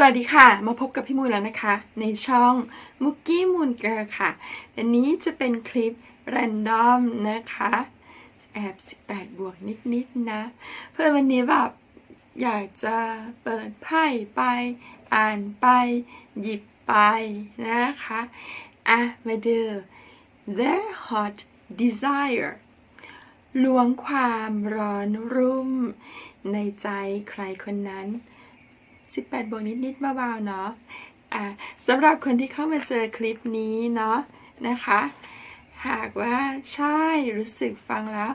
สวัสดีค่ะ มาพบกับพี่มูลแล้วนะคะ ในช่องมุกกี้มูนเกอร์ค่ะ อันนี้จะเป็นคลิปแรนดอมนะคะ แอบ 18 บวกนิดๆนะ เพื่อวันนี้แบบอยากจะเปิดไพ่ไป อ่านไป หยิบไปนะคะ อะ มาดู their hot desire ลวงความร้อนรุ่มในใจใครคนนั้น 18 บวกนิดๆเบาๆเนาะอะสำหรับคนที่เข้ามาเจอคลิปนี้เนาะนะคะ หากว่าใช่รู้สึกฟังแล้ว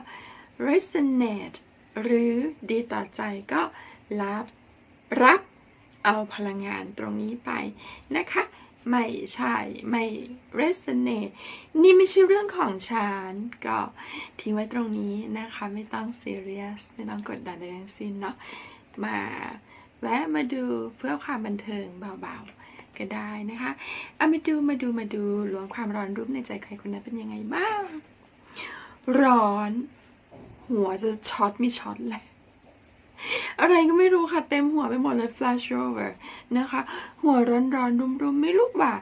resonate หรือดีต่อใจก็รับรับเอาพลังงานตรงนี้ไปนะคะ ไม่ใช่ไม่ resonate นี่ไม่ใช่เรื่องของฉันก็ทิ้งไว้ตรงนี้นะคะ ไม่ต้อง serious ไม่ต้องกดดันใดทั้งสิ้นเนาะมา แวะมาดูเพื่อความบันเทิงเบาๆก็ได้นะคะเอามาดูมาดูมาดูหลวงความร้อนรุ่มในใจใครคนนั้นเป็นยังไงบ้าง ร้อน หัวจะช็อตม่ช็อตเลยอะไรก็ไม่รู้ค่ะ เต็มหัวไปหมดเลย flash over นะคะ หัวร้อนร้อนรุมรุมไม่รู้ว่า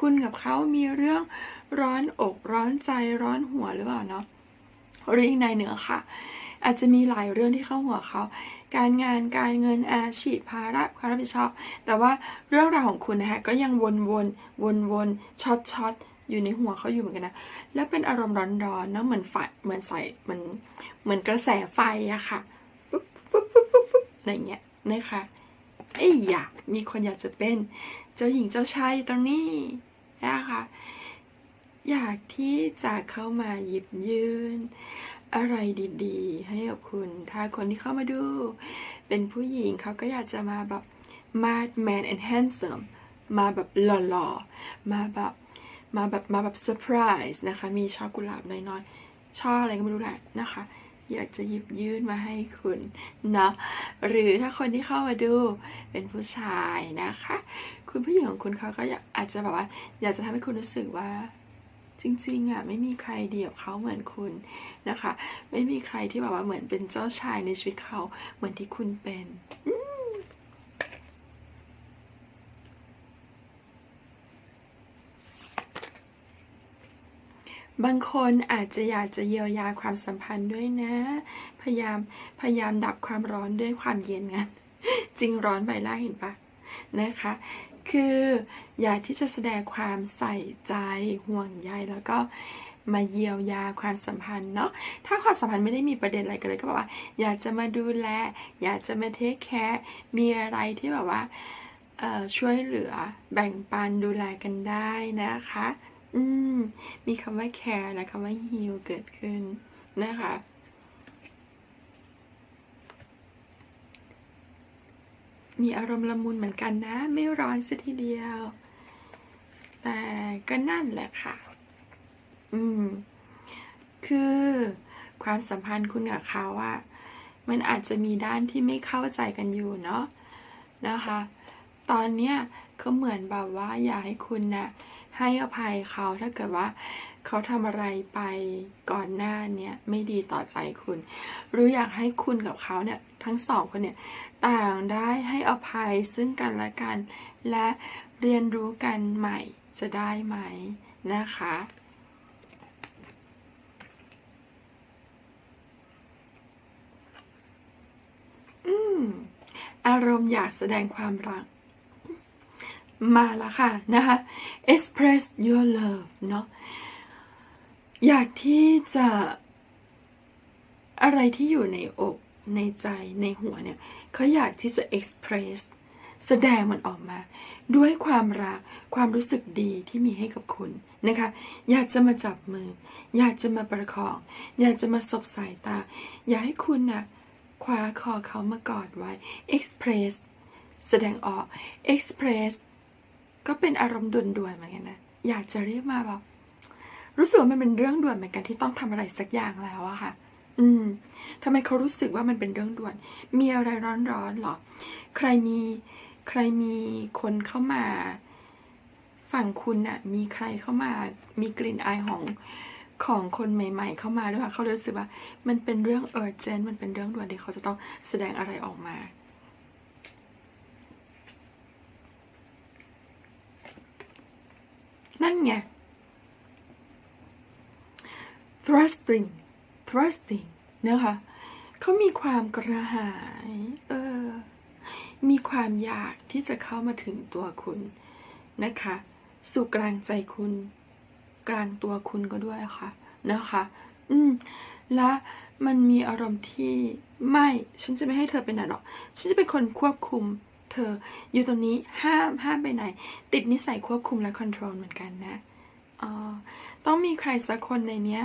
คุณกับเขามีเรื่องร้อนอกร้อนใจร้อนหัวหรือเปล่าเนาะหรืออีกในหนึ่งอค่ะ อาจจะมีหลายเรื่องที่เข้าหัวเขา การงานการเงินอาชีพภาระความรับผิดชอบ แต่ว่าเรื่องราวของคุณนะคะก็ยังวนวนวนวนช็อตช็อตอยู่ในหัวเขาอยู่เหมือนกันนะ และเป็นอารมณ์ร้อนๆเนาะเหมือนไฟเหมือนใส่เหมือนเหมือนกระแสไฟอะค่ะปุ๊บปุ๊บปุ๊บปุ๊บปุ๊บอะไรเงี้ยนะคะเอ้ยอยากมีคนอยากจะเป็นเจ้าหญิงเจ้าชายตรงนี้นะคะอยากที่จะเข้ามาหยิบยืน อะไรดีๆ ให้กับคุณ ถ้าคนที่เข้ามาดู เป็นผู้หญิงเขาก็อยากจะมาแบบ mad man and handsome มาแบบหล่อๆ มาแบบมาแบบมาแบบเซอร์ไพรส์นะคะ มีช่อกุหลาบน้อยๆ ช่ออะไรก็ไม่รู้แหละนะคะ อยากจะหยิบยื่นมาให้คุณนะหรือถ้าคนที่เข้ามาดูเป็นผู้ชายนะคะ คุณผู้หญิงของคุณเขาก็อยากอาจจะแบบว่า อยากจะทำให้คุณรู้สึกว่า จริงๆอะไม่มีใครเดียวเขาเหมือนคุณนะคะ ไม่มีใครที่แบบว่าเหมือนเป็นเจ้าชายในชีวิตเขาเหมือนที่คุณเป็นบางคนอาจจะอยากจะเยียวยาความสัมพันธ์ด้วยนะ พยายามพยายามดับความร้อนด้วยความเย็นไงจริงร้อนใบล่าเห็นปะนะคะ คือ อยากที่จะแสดงความใส่ใจห่วงใยแล้วก็มาเยียวยาความสัมพันธ์เนาะ ถ้าความสัมพันธ์ไม่ได้มีประเด็นอะไรกันเลยก็บอกว่า อยากจะมาดูแล อยากจะมาเทคแคร์ มีอะไรที่แบบว่าช่วยเหลือแบ่งปันดูแลกันได้นะคะ อืม มีคำว่า care และคำว่า heal เกิดขึ้นนะคะ มีอารมณ์ละมุนเหมือนกันนะ ไม่ร้อนสัทีเดียว แต่ก็นั่นแหละค่ะ อืม คือความสัมพันธ์คุณกับเขาอะมันอาจจะมีด้านที่ไม่เข้าใจกันอยู่เนาะนะคะ ตอนเนี้ยเขาเหมือนแบบว่าอยากให้คุณน่ะให้อภัยเขาถ้าเกิดว่าเขาทำอะไรไปก่อนหน้าเนี้ยไม่ดีต่อใจคุณ หรืออยากให้คุณกับเขาเนี่ย ทั้งสองคนเนี่ยต่างได้ให้อภัยซึ่งกันและกัน และเรียนรู้กันใหม่จะได้ไหมนะคะอืมอารมณ์อยากแสดงความรัก มาแล้วค่ะ นะคะ express your love เนาะอยากที่จะอะไรที่อยู่ในอก ในใจในหัวเนี่ยเขาอยากที่จะ express แสดงมันออกมา ด้วยความรักความรู้สึกดีที่มีให้กับคุณนะคะ อยากจะมาจับมือ อยากจะมาประคอง อยากจะมาสบสายตา อยากให้คุณนะ่ะคว้าคอเขามากอดไว้ express แสดงออก express ก็เป็นอารมณ์ด่วนๆเหมือนกันนะ อยากจะเรียกมาแบบรู้สึกว่ามันเป็นเรื่องด่วนเหมือนกันที่ต้องทำอะไรสักอย่างแล้วอะค่ะ อืมทำไมเขารู้สึกว่ามันเป็นเรื่องด่วน มีอะไรร้อนๆหรอ ใครมีใครมีคนเข้ามาฝั่งคุณน่ะ มีใครเข้ามา มีกลิ่นอายของของคนใหม่ ๆ เข้ามาด้วยค่ะเขารู้สึกว่า มันเป็นเรื่องเออร์เจนมันเป็นเรื่องด่วนที่เขาจะต้องแสดงอะไรออกมานั่นไง thrusting thrusting นะคะเขามีความกระหาย เออ มีความอยากที่จะเข้ามาถึงตัวคุณนะคะ สู่กลางใจคุณ กลางตัวคุณก็ด้วยค่ะนะคะ อืม และมันมีอารมณ์ที่ไม่ ฉันจะไม่ให้เธอไปไหนหรอก ฉันจะเป็นคนควบคุม เธอ อยู่ตรงนี้ห้ามห้ามไปไหน ติดนิสัยควบคุมและคอนโทรลเหมือนกันนะอ๋อ ต้องมีใครสักคนในเนี้ย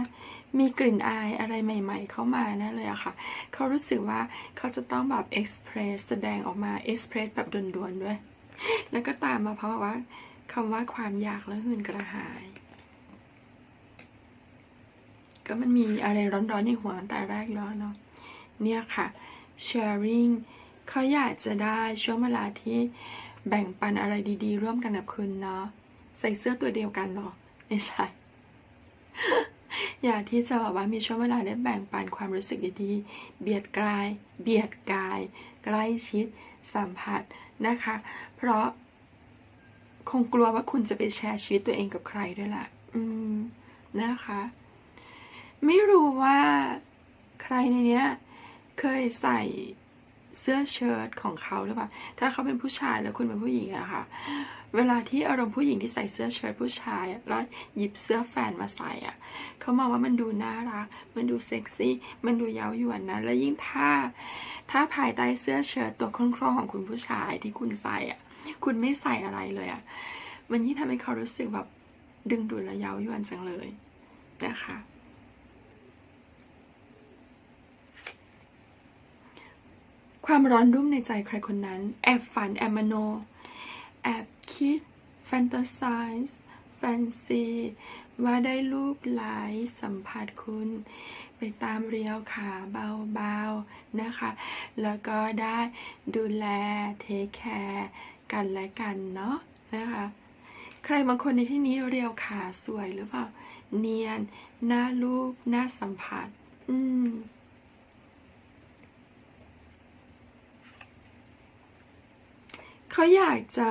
มีกลิ่นอายอะไรใหม่ ๆ เข้ามาแน่เลยอะค่ะ เขารู้สึกว่าเขาจะต้องแบบเอ็กซ์เพรสแสดงออกมาเอ็กซ์เพรสแบบด่วนๆด้วย แล้วก็ตามมาเพราะว่าคำว่าความอยากและหื่นกระหาย ก็มันมีอะไรร้อนๆในหัวตั้งแต่แรกแล้วเนาะเนี่ยค่ะ sharing เขาอยากจะได้ช่วงเวลาที่แบ่งปันอะไรดีๆ ร่วมกันกับคุณเนาะใส่เสื้อตัวเดียวกันเหรอไม่ใช่ อยากที่จะแบบว่ามีช่วงเวลาได้แบ่งปันความรู้สึกดีๆ เบียดกาย เบียดกาย ใกล้ชิด สัมผัสนะคะ เพราะ คงกลัวว่าคุณจะไปแชร์ชีวิตตัวเองกับใครด้วยล่ะ อืม นะคะ ไม่รู้ว่าใครในเนี้ย เคยใส่ เสื้อเชิ้ตของเขาหรือเปล่า ถ้าเขาเป็นผู้ชายแล้วคุณเป็นผู้หญิงอะค่ะ เวลาที่อารมณ์ผู้หญิงที่ใส่เสื้อเชิ้ตผู้ชายแล้วหยิบเสื้อแฟนมาใส่อะเขามองว่ามันดูน่ารัก มันดูเซ็กซี่ มันดูเย้ายวนนะ และยิ่งถ้า ถ้าภายใต้เสื้อเชิ้ตตัวโคร่งๆของคุณผู้ชายที่คุณใส่อะคุณไม่ใส่อะไรเลยอะมันยิ่งทำให้เขารู้สึกแบบดึงดูดและเย้ายวนจังเลยนะคะ ความร้อนรุ่มในใจใครคนนั้น แอบฝันแอบมโน แอบคิดแฟนตาไซส์แฟนซีว่าได้รูปหลายสัมผัสคุณ ไปตามเรียวขาเบาๆนะคะ แล้วก็ได้ดูแลเทคแคร์กันและกันเนาะนะคะ ใครบางคนในที่นี้เรียวขาสวยหรือเปล่า เนียน หน้ารูป หน้าสัมผัส อืม เขาอยากจะ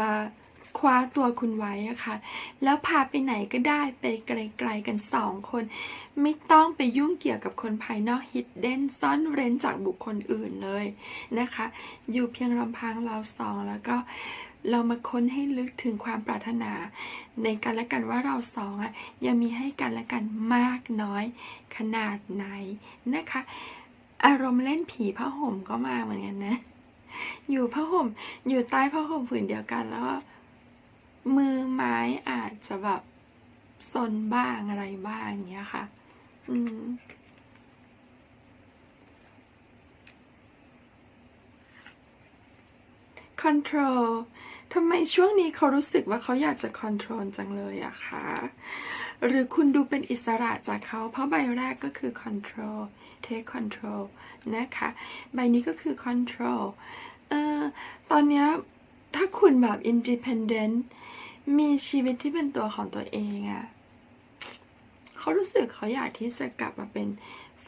คว้าตัวคุณไว้อะค่ะแล้วพาไปไหนก็ได้ไปไกลๆกันสองคน ไม่ต้องไปยุ่งเกี่ยวกับคนภายนอกฮิดเด้นซ่อนเร้นจากบุคคลอื่นเลยนะคะ อยู่เพียงลำพังเราสองแล้วก็เรามาค้นให้ลึกถึงความปรารถนา ในกันและกันว่าเราสองอะยังมีให้กันและกันมากน้อย ขนาดไหนนะคะ อารมณ์เล่นผีผ้าห่มก็มาเหมือนกันนะ อยู่ผ้าห่ม อยู่ใต้ผ้าห่มผืนเดียวกันแล้วมือไม้อาจจะแบบซนบ้างอะไรบ้างอย่างเงี้ยค่ะ อืม control ทำไมช่วงนี้เขารู้สึกว่าเขาอยากจะ control จังเลยอะคะหรือคุณดูเป็นอิสระจากเขา เพราะใบแรกก็คือ control take control นะคะ ใบนี้ก็คือ control เออตอนนี้ถ้าคุณแบบ independent มีชีวิตที่เป็นตัวของตัวเองอะเขารู้สึกเขาอยากที่จะกลับมาเป็น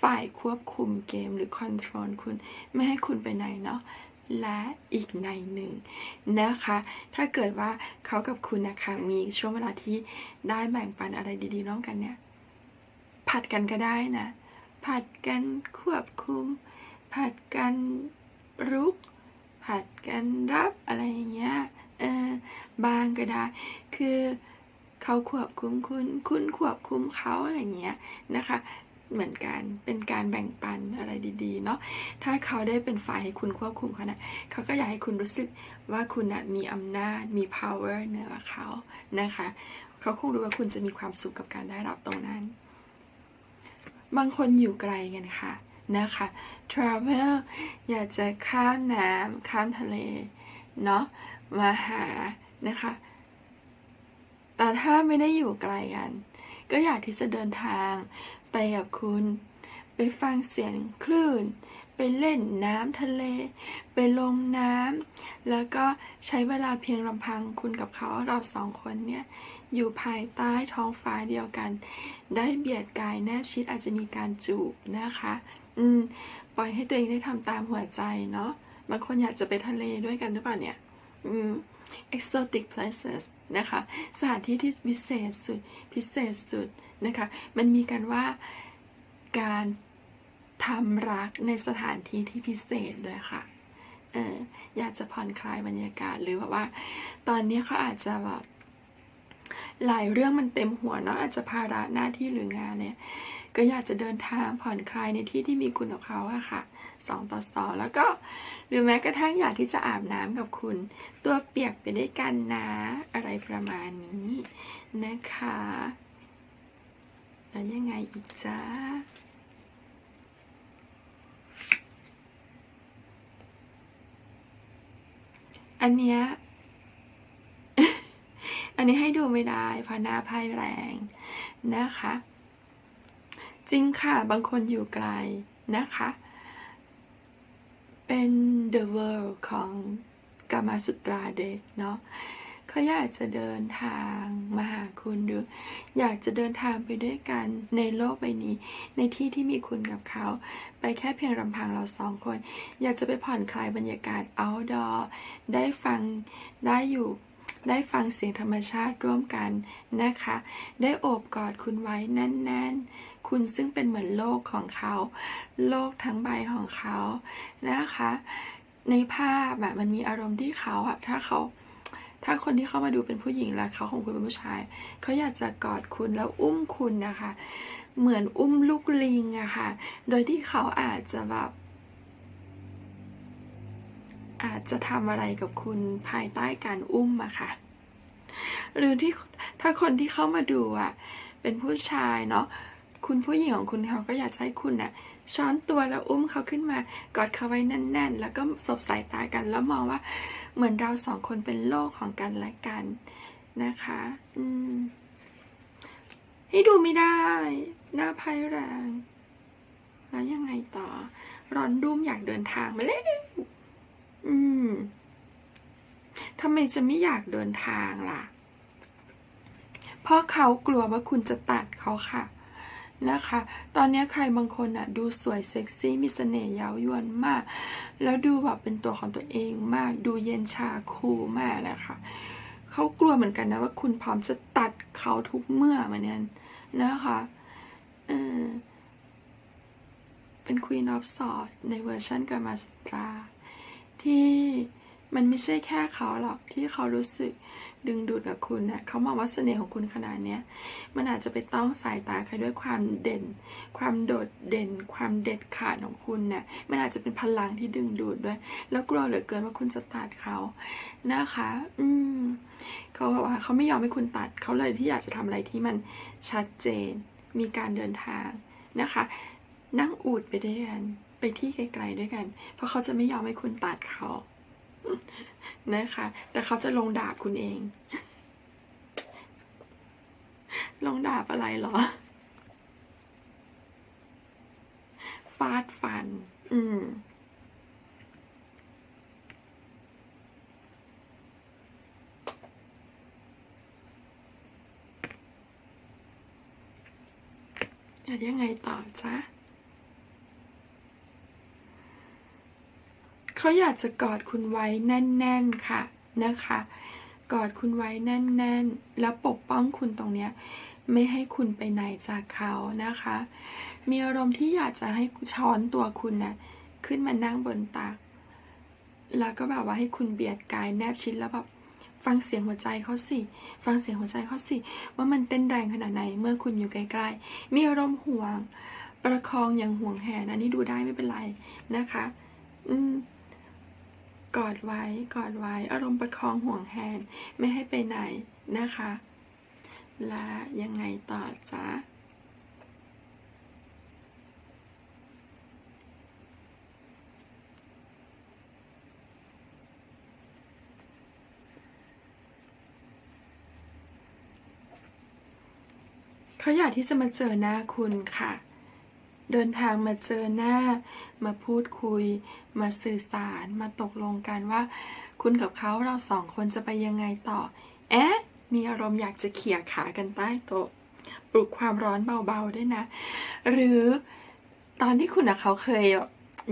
ฝ่ายควบคุมเกมหรือ control คุณ ไม่ให้คุณไปไหนเนาะและอีกในหนึ่งนะคะ ถ้าเกิดว่าเขากับคุณนะคะ มีช่วงเวลาที่ได้แบ่งปันอะไรดีๆร่วมกันเนี่ย ผัดกันก็ได้นะ ผัดกันควบคุม ผัดกันรุก ผัดกันรับอะไรอย่างเงี้ยเออบางก็ได้ คือเขาควบคุมคุณ คุณควบคุมเขาอะไรเงี้ยนะคะ เหมือนกันเป็นการแบ่งปันอะไรดีๆเนาะถ้าเขาได้เป็นฝ่ายให้คุณควบคุมเขานะเขาก็อยากให้คุณรู้สึกว่าคุณนะมีอำนาจมี power เหนือเขานะคะ เขาคงรู้ว่าคุณจะมีความสุขกับการได้รับตรงนั้น บางคนอยู่ไกลกันค่ะ นะคะ travel อยากจะข้ามน้ำข้ามทะเลเนาะมาหานะคะ แต่ถ้าไม่ได้อยู่ไกลกัน ก็อยากที่จะเดินทางไปกับคุณ ไปฟังเสียงคลื่น ไปเล่นน้ำทะเล ไปลงน้ำแล้วก็ใช้เวลาเพียงลำพังคุณกับเขาเราสองคนเนี่ยอยู่ภายใต้ท้องฟ้าเดียวกัน ได้เบียดกายแนบชิดอาจจะมีการจูบนะคะ อืม ปล่อยให้ตัวเองได้ทำตามหัวใจเนาะ บางคนอยากจะไปทะเลด้วยกันหรือเปล่าเนี่ย อืม exotic places นะคะ สถานที่ที่พิเศษสุด พิเศษสุดนะคะ มันมีกันว่าการทำรักในสถานที่ที่พิเศษด้วยค่ะเอออยากจะผ่อนคลายบรรยากาศหรือแบบว่า ตอนนี้เขาอาจจะแบบหลายเรื่องมันเต็มหัวเนาะอาจจะภาระหน้าที่หรืองานเนี่ย ก็อยากจะเดินทางผ่อนคลายในที่ที่มีคุณกับเขาอะค่ะสองต่อสองแล้วก็หรือแม้กระทั่งอยากที่จะอาบน้ำกับคุณ ตัวเปียกไปด้วยกันนะอะไรประมาณนี้นะคะ แล้วยังไงอีกจ้าอันเนี้ยอันนี้ให้ดูไม่ได้เพราะหน้าไพ่แรงนะคะ จริงค่ะบางคนอยู่ไกลนะคะ เป็น The World ของกามาสุตราเด็กเนาะเขาอยากจะเดินทางมาหาคุณหรือ อยากจะเดินทางไปด้วยกันในโลกใบนี้ ในที่ที่มีคุณกับเขา ไปแค่เพียงลำพังเราสองคน อยากจะไปผ่อนคลายบรรยากาศ outdoor ได้ฟังได้อยู่ได้ฟังเสียงธรรมชาติร่วมกันนะคะ ได้โอบกอดคุณไว้แน่น ๆ คุณซึ่งเป็นเหมือนโลกของเขา โลกทั้งใบของเขานะคะ ในภาพอะมันมีอารมณ์ที่เขาอะถ้าเขาถ้าคนที่เข้ามาดูเป็นผู้หญิงแล้วเขาของคุณเป็นผู้ชาย เขาอยากจะกอดคุณแล้วอุ้มคุณนะคะ เหมือนอุ้มลูกลิงอะค่ะ โดยที่เขาอาจจะแบบอาจจะทำอะไรกับคุณภายใต้การอุ้มอะค่ะ หรือที่ถ้าคนที่เข้ามาดูอะเป็นผู้ชายเนาะ คุณผู้หญิงของคุณเขาก็อยากจะให้คุณน่ะช้อนตัวแล้วอุ้มเขาขึ้นมากอดเขาไว้แน่น ๆ แล้วก็สบสายตากัน แล้วมองว่าเหมือนเราสองคนเป็นโลกของกันและกันนะคะ อืมให้ดูไม่ได้ หน้าไพ่แรง แล้วยังไงต่อ ร้อนรุ่มอยากเดินทางมาเลยอืมทำไมจะไม่อยากเดินทางล่ะ เพราะเขากลัวว่าคุณจะตัดเขาค่ะ นะคะ ตอนนี้ใครบางคนอะดูสวยเซ็กซี่มีเสน่ห์เย้ายวนมาก แล้วดูแบบเป็นตัวของตัวเองมาก ดูเย็นชาคูลมากเลยค่ะเขากลัวเหมือนกันนะว่าคุณพร้อมจะตัดเขาทุกเมื่อเหมือนกันนะคะเออเป็น Queen of Swords ในเวอร์ชันกามาสตราที่มันไม่ใช่แค่เขาหรอกที่เขารู้สึก ดึงดูดกับคุณนะ่ะเขามองว่าเสน่ห์ของคุณขนาดเนี้ยมันอาจจะไปต้องสายตาใครด้วยความเด่น ความโดดเด่น ความเด็ดขาดของคุณนะ่ะมันอาจจะเป็นพลังที่ดึงดูดด้วย แล้วกลัวเหลือเกินว่าคุณจะตัดเขานะคะ อืมเขาบอกว่าเขาไม่ยอมให้คุณตัดเขาเลยที่อยากจะทำอะไรที่มันชัดเจน มีการเดินทางนะคะ นั่งอูดไปด้วยกันไปที่ไกลๆด้วยกัน เพราะเขาจะไม่ยอมให้คุณตัดเขา นะคะ แต่เขาจะลงดาบคุณเอง ลงดาบอะไรเหรอ ฟาดฟัน อืมยังไงต่อจ๊ะ เขาอยากจะกอดคุณไว้แน่น ๆ ค่ะนะคะ กอดคุณไว้แน่น ๆ แล้วปกป้องคุณตรงเนี้ยไม่ให้คุณไปไหนจากเขานะคะ มีอารมณ์ที่อยากจะให้ช้อนตัวคุณนะ่ะขึ้นมานั่งบนตัก แล้วก็แบบว่าให้คุณเบียดกายแนบชิดแล้วแบบฟังเสียงหัวใจเขาสิ ฟังเสียงหัวใจเขาสิ ว่ามันเต้นแรงขนาดไหน เมื่อคุณอยู่ใกล้ๆ มีอารมณ์ห่วง ประคองอย่างห่วงแหนอันนี้ดูได้ไม่เป็นไรนะคะ อืม กอดไว้กอดไว้อารมณ์ประคองห่วงแหนไม่ให้ไปไหนนะคะ และยังไงต่อจ๊ะเขาอยากที่จะมาเจอหน้าคุณค่ะ เดินทางมาเจอหน้า มาพูดคุย มาสื่อสาร มาตกลงกันว่า คุณกับเขาเราสองคนจะไปยังไงต่อเอ๊ะ มีอารมณ์อยากจะเขี่ยขากันใต้โต๊ะ ปลุกความร้อนเบาๆด้วยนะ หรือตอนที่คุณกับเขาเคย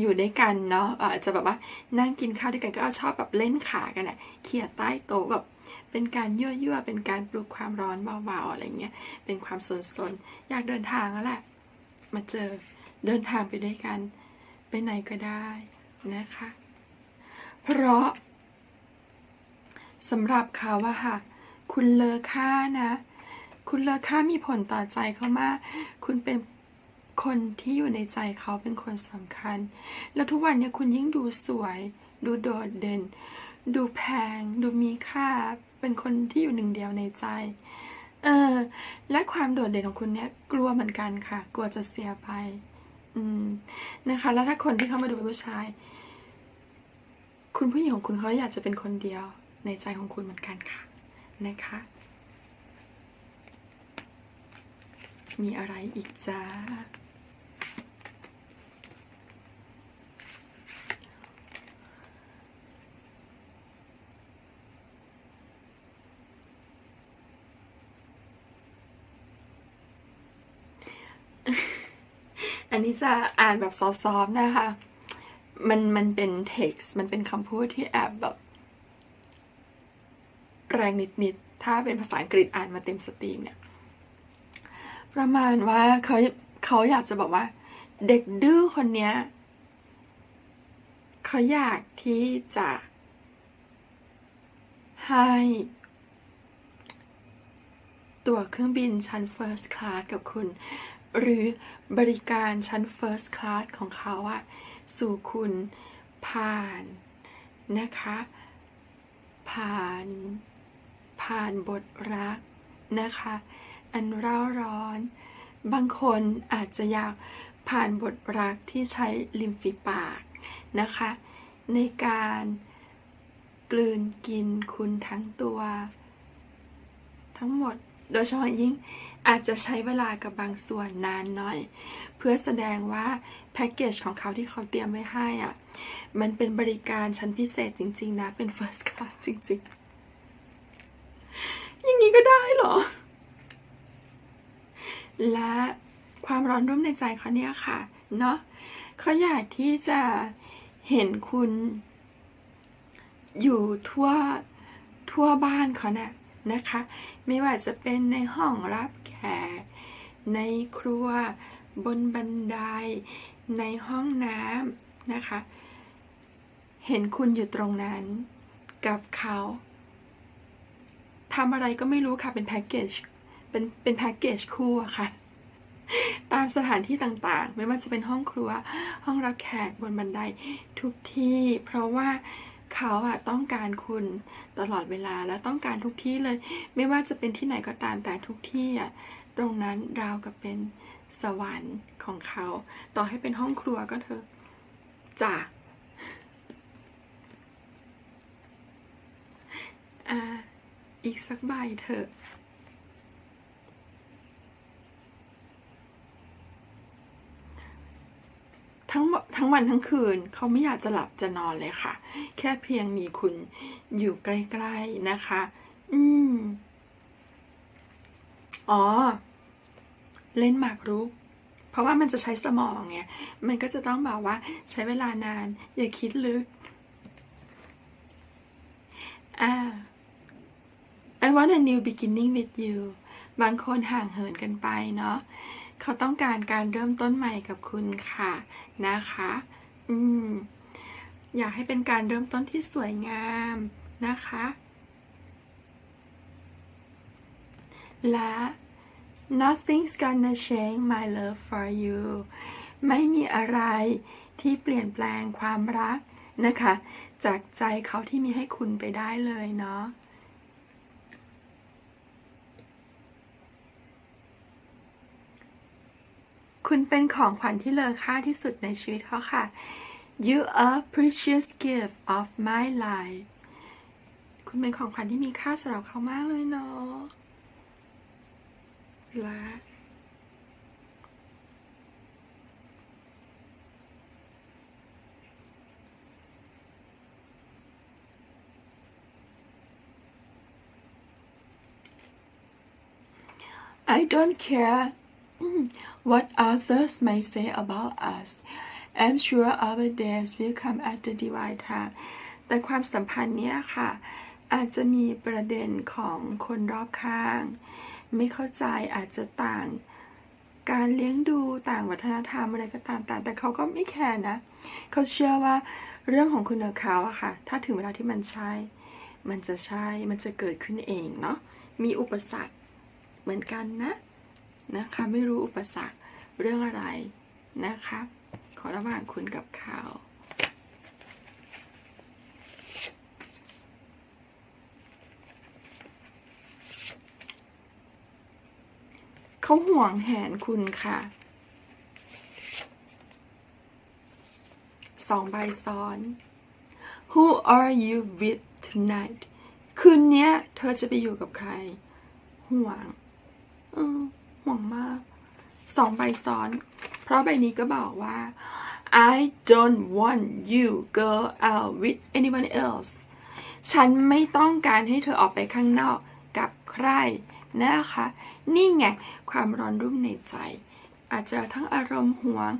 อยู่ด้วยกันเนาะอาจจะแบบว่านั่งกินข้าวด้วยกันก็ชอบแบบเล่นขากันอะเขี่ยใต้โต๊ะแบบเป็นการยั่วยั่วๆเป็นการปลุกความร้อนเบาๆอะไรเงี้ย เป็นความสนๆอยากเดินทางแล้วแหละ มาเจอเดินทางไปด้วยกัน ไปไหนก็ได้นะคะ เพราะสำหรับเขาอะค่ะ คุณเลอค่านะ คุณเลอค่ามีผลต่อใจเขามาก คุณเป็นคนที่อยู่ในใจเขาเป็นคนสำคัญ แล้วทุกวันเนี้คุณยิ่งดูสวย ดูโดดเด่น ดูแพง ดูมีค่า เป็นคนที่อยู่หนึ่งเดียวในใจ เออ และความโดดเด่นของคุณเนี้ยกลัวเหมือนกันค่ะ กลัวจะเสียไป อืมนะคะ แล้วถ้าคนที่เข้ามาดูเป็นผู้ชาย คุณผู้หญิงของคุณเขาอยากจะเป็นคนเดียวในใจของคุณเหมือนกันค่ะ นะคะ มีอะไรอีกจ้า อั นี้จะอ่านแบบซอฟๆนะคะ มันมันเป็น text มันเป็นคำพูดที่แอบแบบ แรงนิดๆ ถ้าเป็นภาษาอังกฤษอ่านมาเต็มสตรีมเนี่ย ประมาณว่าเขาเขาอยากจะบอกว่า เด็กดื้อคนเนี้ยเขาอยากที่จะให้ ตั๋วเครื่องบินชั้น First Class กับคุณ หรือบริการชั้น First Class ของเขาอะสู่คุณผ่านนะคะ ผ่าน ผ่านบทรักนะคะ อันเร่าร้อน บางคนอาจจะอยากผ่านบทรักที่ใช้ริมฝีปากนะคะ ในการกลืนกินคุณทั้งตัว ทั้งหมด โดยเฉพาะยิ่งอาจจะใช้เวลากับบางส่วนนานหน่อย เพื่อแสดงว่าแพ็กเกจของเขาที่เขาเตรียมไว้ให้อะ มันเป็นบริการชั้นพิเศษจริง ๆ นะ เป็น first class จริง ๆ อย่างนี้ก็ได้เหรอ และความร้อนรุ่มในใจเขาเนี่ยค่ะ เนาะเขาอยากที่จะเห็นคุณ อยู่ทั่วทั่วบ้านเขาน่ะ นะคะ ไม่ว่าจะเป็นในห้องรับแขก ในครัว บนบันได ในห้องน้ำนะคะ เห็นคุณอยู่ตรงนั้น กับเขาทำอะไรก็ไม่รู้ค่ะ เป็นแพ็กเกจ เป็นเป็นแพ็กเกจคู่อะค่ะ ตามสถานที่ต่างๆ ไม่ว่าจะเป็นห้องครัว ห้องรับแขกบนบันไดทุกที่ เพราะว่า เขาอะต้องการคุณตลอดเวลาและต้องการทุกที่เลย ไม่ว่าจะเป็นที่ไหนก็ตามแต่ทุกที่อะตรงนั้นราวกับเป็นสวรรค์ของเขา ต่อให้เป็นห้องครัวก็เถอะจ้ะอ่าอีกสักใบเถอะ ทั้งทั้งวันทั้งคืนเขาไม่อยากจะหลับจะนอนเลยค่ะ แค่เพียงมีคุณอยู่ใกล้ ๆ นะคะ อืม อ๋อ เล่นหมากรุก เพราะว่ามันจะใช้สมองไงมันก็จะต้องแบบว่าใช้เวลานาน อย่าคิดลึก อ่า I want a new beginning with you บางคนห่างเหินกันไปเนาะ เขาต้องการการเริ่มต้นใหม่กับคุณค่ะนะคะ อืม อยากให้เป็นการเริ่มต้นที่สวยงามนะคะ และ nothing's gonna change my love for you ไม่มีอะไรที่เปลี่ยนแปลงความรักนะคะ จากใจเขาที่มีให้คุณไปได้เลยเนาะ คุณเป็นของขวัญที่เลอค่าที่สุดในชีวิตเขาค่ะ You are precious gift of my life คุณเป็นของขวัญที่มีค่าสำหรับเขามากเลยเนาะและ I don't care what others may say about us I'm sure our days will come at the divine time แต่ความสัมพันธ์เนี้ยค่ะ อาจจะมีประเด็นของคนรอบข้าง ไม่เข้าใจอาจจะต่าง การเลี้ยงดูต่างวัฒนธรรมอะไรก็ตามแต่แต่เขาก็ไม่แคร์นะ เขาเชื่อว่าเรื่องของคุณกับเขาอะค่ะ ถ้าถึงเวลาที่มันใช่ มันจะใช่ มันจะเกิดขึ้นเองเนาะมีอุปสรรคเหมือนกันนะ นะคะ ไม่รู้อุปสรรคเรื่องอะไรนะคะ ขอระหว่างคุณกับเขาเขาห่วงแหนคุณค่ะสองใบซ้อน Who are you with tonight คืนนี้เธอจะไปอยู่กับใคร ห่วงเออ ห่วงมากสองใบซ้อน เพราะใบนี้ก็บอกว่า I don't want you go out with anyone else ฉันไม่ต้องการให้เธอออกไปข้างนอกกับใครนะคะ นี่ไง ความร้อนรุ่มในใจ อาจจะทั้งอารมณ์หวง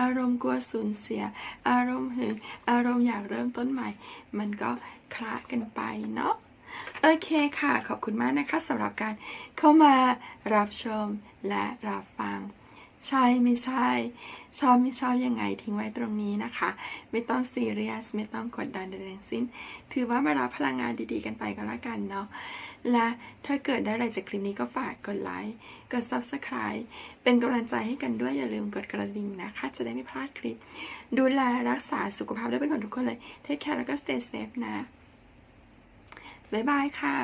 อารมณ์กลัวสูญเสีย อารมณ์หึง อารมณ์อยากเริ่มต้นใหม่ มันก็คลาดกันไปเนาะ โอเคค่ะ ขอบคุณมากนะคะสำหรับการเข้ามารับชมและรับฟัง ใช่ไม่ใช่ ชอบไม่ชอบยังไงทิ้งไว้ตรงนี้นะคะ ไม่ต้องซีเรียสไม่ต้องกดดันใดๆทั้งสิ้น ถือว่ามารับพลังงานดีๆกันไปก็แล้วกันเนาะและถ้าเกิดได้อะไรจากคลิปนี้ก็ฝากกดไลค์กด Subscribe เป็นกำลังใจให้กันด้วยอย่าลืมกดกระดิ่งนะคะ จะได้ไม่พลาดคลิป ดูแลรักษาสุขภาพด้วยเป็นของทุกคนเลยเทคแคร์แล้วก็ stay safe นะ บ๊ายบายค่ะ